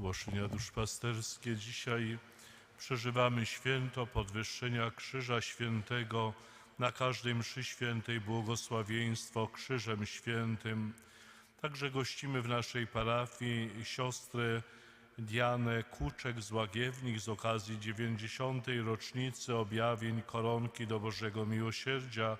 Ogłoszenia duszpasterskie. Dzisiaj przeżywamy święto podwyższenia Krzyża Świętego. Na każdej mszy świętej błogosławieństwo Krzyżem Świętym. Także gościmy w naszej parafii siostrę Dianę Kuczek z Łagiewnik z okazji 90. rocznicy objawień koronki do Bożego Miłosierdzia.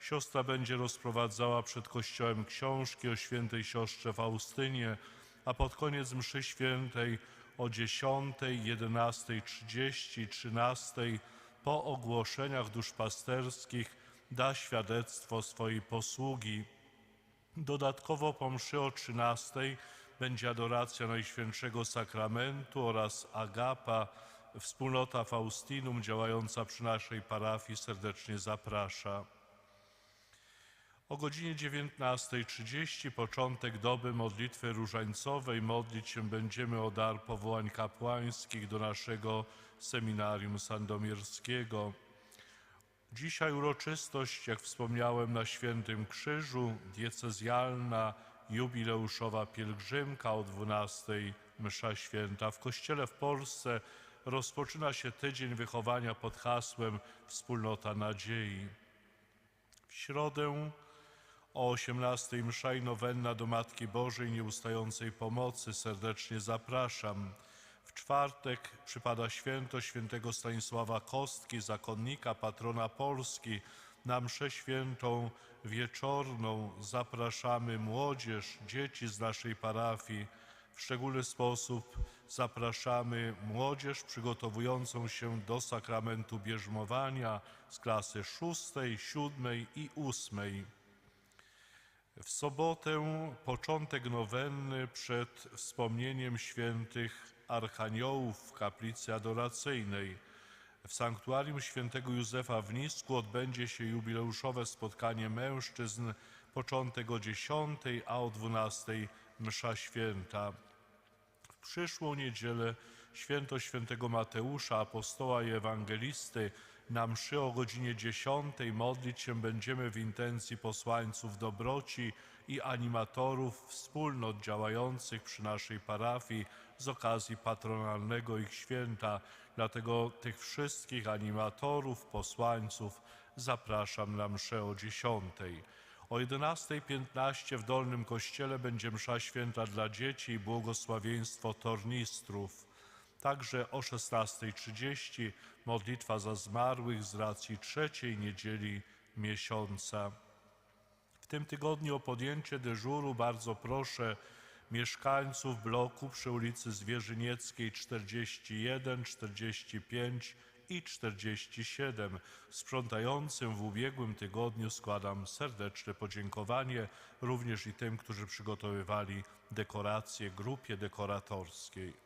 Siostra będzie rozprowadzała przed kościołem książki o świętej siostrze Faustynie, a pod koniec mszy świętej o 10, 11.30, 13 po ogłoszeniach duszpasterskich da świadectwo swojej posługi. Dodatkowo po mszy o 13 będzie adoracja Najświętszego Sakramentu oraz Agapa, wspólnota Faustinum działająca przy naszej parafii serdecznie zaprasza. O godzinie 19.30 początek doby modlitwy różańcowej. Modlić się będziemy o dar powołań kapłańskich do naszego seminarium sandomierskiego. Dzisiaj uroczystość, jak wspomniałem, na Świętym Krzyżu, diecezjalna, jubileuszowa pielgrzymka o 12 msza święta. W Kościele w Polsce rozpoczyna się tydzień wychowania pod hasłem Wspólnota Nadziei. W środę o 18 msza i nowenna do Matki Bożej Nieustającej Pomocy serdecznie zapraszam. W czwartek przypada święto świętego Stanisława Kostki, zakonnika, patrona Polski. Na mszę świętą wieczorną zapraszamy młodzież, dzieci z naszej parafii. W szczególny sposób zapraszamy młodzież przygotowującą się do sakramentu bierzmowania z klasy szóstej, siódmej i ósmej. W sobotę początek nowenny przed wspomnieniem świętych archaniołów w kaplicy adoracyjnej. W sanktuarium świętego Józefa w Nisku odbędzie się jubileuszowe spotkanie mężczyzn, początek o 10, a o 12 msza święta. W przyszłą niedzielę święto świętego Mateusza, apostoła i ewangelisty, na mszy o godzinie 10 modlić się będziemy w intencji posłańców dobroci i animatorów wspólnot działających przy naszej parafii z okazji patronalnego ich święta. Dlatego tych wszystkich animatorów, posłańców zapraszam na mszę o 10. O 11.15 w Dolnym Kościele będzie msza święta dla dzieci i błogosławieństwo tornistrów. Także o 16.30 modlitwa za zmarłych z racji trzeciej niedzieli miesiąca. W tym tygodniu o podjęcie dyżuru bardzo proszę mieszkańców bloku przy ulicy Zwierzynieckiej 41, 45 i 47. Sprzątającym w ubiegłym tygodniu składam serdeczne podziękowanie, również i tym, którzy przygotowywali dekoracje grupie dekoratorskiej.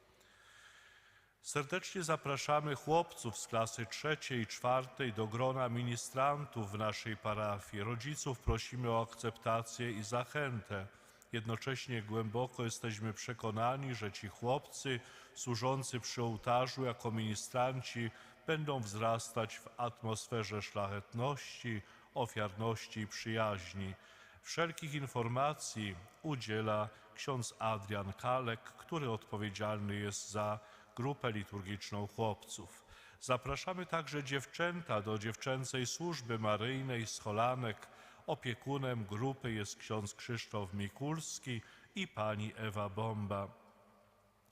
Serdecznie zapraszamy chłopców z klasy trzeciej i czwartej do grona ministrantów w naszej parafii. Rodziców prosimy o akceptację i zachętę. Jednocześnie głęboko jesteśmy przekonani, że ci chłopcy służący przy ołtarzu jako ministranci będą wzrastać w atmosferze szlachetności, ofiarności i przyjaźni. Wszelkich informacji udziela ksiądz Adrian Kalek, który odpowiedzialny jest za grupę liturgiczną chłopców. Zapraszamy także dziewczęta do dziewczęcej służby maryjnej z Holanek. Opiekunem grupy jest ksiądz Krzysztof Mikulski i pani Ewa Bomba.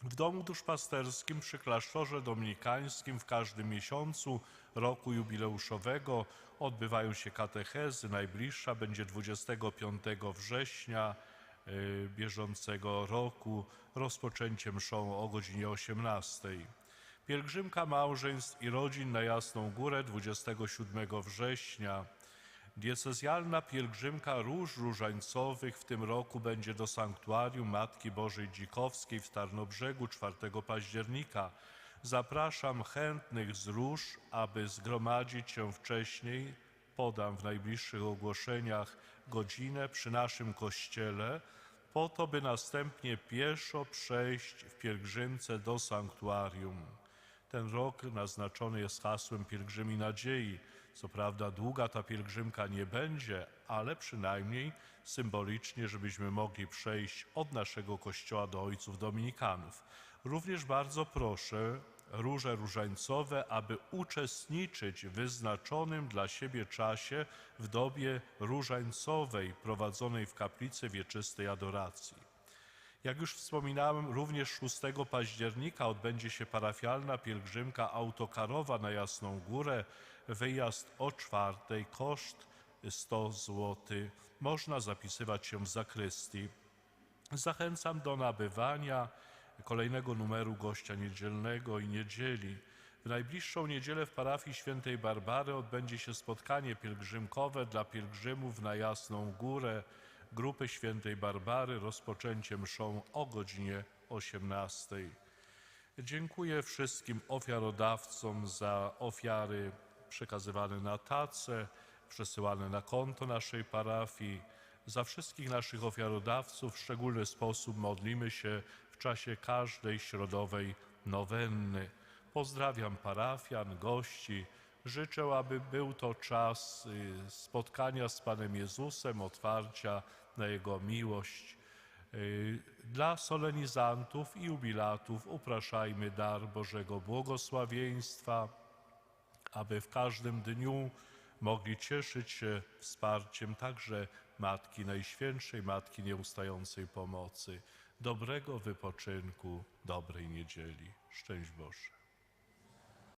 W domu duszpasterskim przy klasztorze dominikańskim w każdym miesiącu roku jubileuszowego odbywają się katechezy. Najbliższa będzie 25 września bieżącego roku rozpoczęciem mszą o godzinie 18. Pielgrzymka małżeństw i rodzin na Jasną Górę 27 września. Diecezjalna pielgrzymka róż różańcowych w tym roku będzie do sanktuarium Matki Bożej Dzikowskiej w Tarnobrzegu 4 października. Zapraszam chętnych z róż, aby zgromadzić się wcześniej podam w najbliższych ogłoszeniach godzinę przy naszym kościele, po to, by następnie pieszo przejść w pielgrzymce do sanktuarium. Ten rok naznaczony jest hasłem pielgrzymi nadziei. Co prawda długa ta pielgrzymka nie będzie, ale przynajmniej symbolicznie, żebyśmy mogli przejść od naszego kościoła do ojców dominikanów. Również bardzo proszę róże różańcowe, aby uczestniczyć w wyznaczonym dla siebie czasie w dobie różańcowej prowadzonej w kaplicy wieczystej adoracji. Jak już wspominałem, również 6 października odbędzie się parafialna pielgrzymka autokarowa na Jasną Górę. Wyjazd o czwartej, koszt 100 zł. Można zapisywać się w zakrystii. Zachęcam do nabywania kolejnego numeru gościa niedzielnego i niedzieli. W najbliższą niedzielę w parafii świętej Barbary odbędzie się spotkanie pielgrzymkowe dla pielgrzymów na Jasną Górę grupy świętej Barbary. Rozpoczęcie mszą o godzinie 18. Dziękuję wszystkim ofiarodawcom za ofiary przekazywane na tace, przesyłane na konto naszej parafii. Za wszystkich naszych ofiarodawców w szczególny sposób modlimy się w czasie każdej środowej nowenny. Pozdrawiam parafian, gości. Życzę, aby był to czas y, spotkania z Panem Jezusem, otwarcia na Jego miłość. Y, Dla solenizantów i jubilatów upraszajmy dar Bożego błogosławieństwa, aby w każdym dniu mogli cieszyć się wsparciem także Matki Najświętszej, Matki Nieustającej Pomocy. Dobrego wypoczynku, dobrej niedzieli. Szczęść Boże.